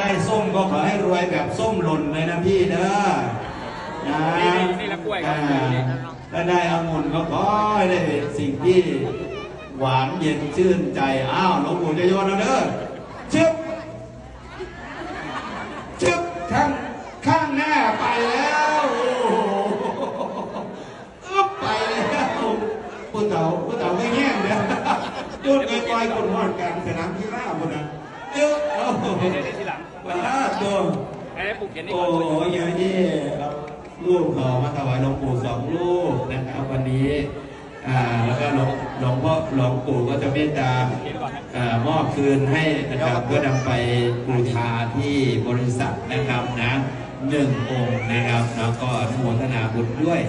ได้ส้มก็ขอให้รวยแบบส้มหล่นเลยนะพี่เด้อนะนี่นี่ละกล้วยครับอ่าถ้าได้องุ่นก็ขอให้ได้สิ่งที่หวานเย็นชื่นใจอ้าวหลวงปู่จะโยนแล้วเด้อชึบชึบข้างข้างหน้าไปแล้วโอ้โหอึ๊บไปแล้วผู้เฒ่าผู้เฒ่าไม่แง่งเนี่ยจุดไกลๆคนหอดกันสนามกีฬาคนนะเยอะโอ้โหเดี๋ย วเดี๋ยวทีหลังว้าตัวไอ้ปลูกเขียนนี่โอ้โหอย่างนี้ครับลูกขอมาถวายหลวงปู่สองลูกนะครับวันนี้อ่าแล้วก็หลวงหลวงพ่อหลวงปู่ก็จะเมตตาเขียนก่อนนะอ่ามอบคืนให้นะครับเพื่อนำไปบูชาที่บริษัทนะครับนะหนึ่งองค์นะครับแล้วก็อนุโมทนาบุญด้วย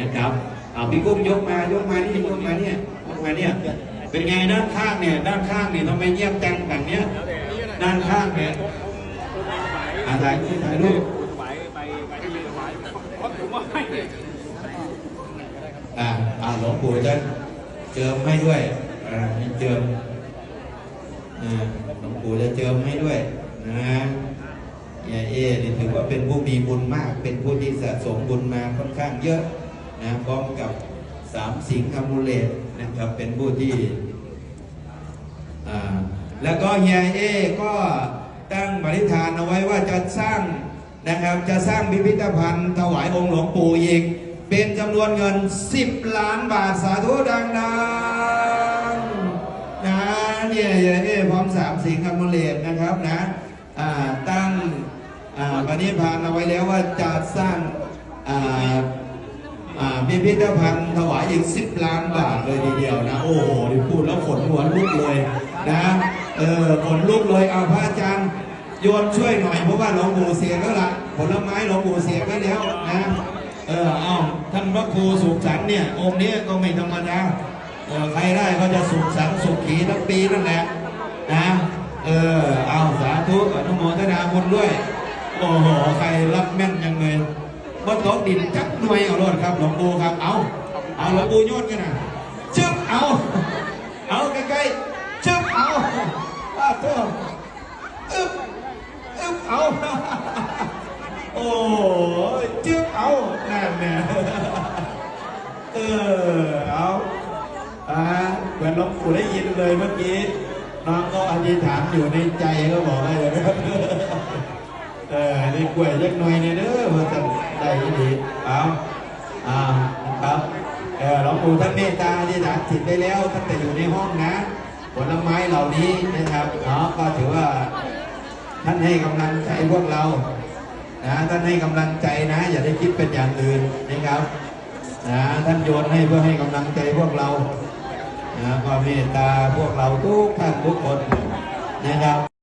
นะครับเอาพี่กุ้งยกมายกมานี่ยกมาเนี่ยยกมาเนี่ยเป็นไงด้านข้างเนี่ยด้านข้างเนี่ยทำไมเงียบจังแบบเนี้ยด้านข้างเนี่ย อาถ่ายรูปถ่ายรูปไหวไปไปที่ยืนไหวเพราะผมว่าให้อ่าอ่าหลวงปู่จะเจิมให้ด้วยอ่ามีเจิมอ่าหลวงปู่จะเจิมให้ด้วยนะยายเอนี่ถือว่าเป็นผู้มีบุญมาก เป็นผู้ที่สะสมบุญมาค่อนข้างเยอะนะพร้อมกับสามสิงห์อมูเลตนะครับเป็นผู้ที่ อ่า แล้วก็เฮียเอก็ ตั้งปณิธานเอาไว้ว่าจะสร้างนะครับจะสร้างพิพิธภัณฑ์ถวายองค์หลวงปู่อีก เป็นจำนวนเงิน 10 ล้านบาทสาธุดังๆนะเนี่ยเฮียเอพร้อมสามสิงห์อมเลตนะครับนะตั้งอ่าปณิธานเอาไว้แล้วว่าจะสร้างพิพิธภัณฑ์ถวายอีก 10 ล้านบาทเลยทีเดียวนะ โอ้โหพูดแล้วขนหัวลุกเลยนะ เออขนลุกเลยเอาพระอาจารย์โยนช่วยหน่อยเพราะว่าหลวงปู่เสียแล้วล่ะผลไม้หลวงปู่เสียก็แล้วนะเออเอาท่านพระครูสุขสันเนี่ยองค์นี้ก็ไม่ธรรมดาเออใครได้ก็จะสุขสันสุขขีทั้งปีนั่นแหละนะเออเอาสาธุอนุโมทนาบุญด้วยโอ้โหใครรับแม่นยังเลยบนโต๊ะดินจักหน่วยเอารถครับหลวงปู่ครับเอาเอาหลวงปู่โยนกันนะชึบเอา โอ้ยชึบเอานั่นเนี่ยเออเอาอ่าเหมือนหลวงปู่ได้ยินเลยเมื่อกี้น้องก็อธิษฐานอยู่ในใจก็บอกได้เลยนะครับเออในกล้วยยักหน่อยเนี่ยเด้อมาสั่ได้ดีเอาอ่าครับเออหลวงปู่ท่านเมตตาที่ฐานจิตได้แล้วตั้งแต่อยู่ในห้องนะผลไม้เหล่านี้นะครับเนาะก็ถือว่าท่านให้กำลังใจพวกเรา นะท่านให้กำลังใจนะ อย่าได้คิดเป็นอย่างอื่นนะครับนะท่านโยนให้เพื่อให้กำลังใจพวกเรานะก็เมตตาพวกเราทุกท่านทุกคนนะครับ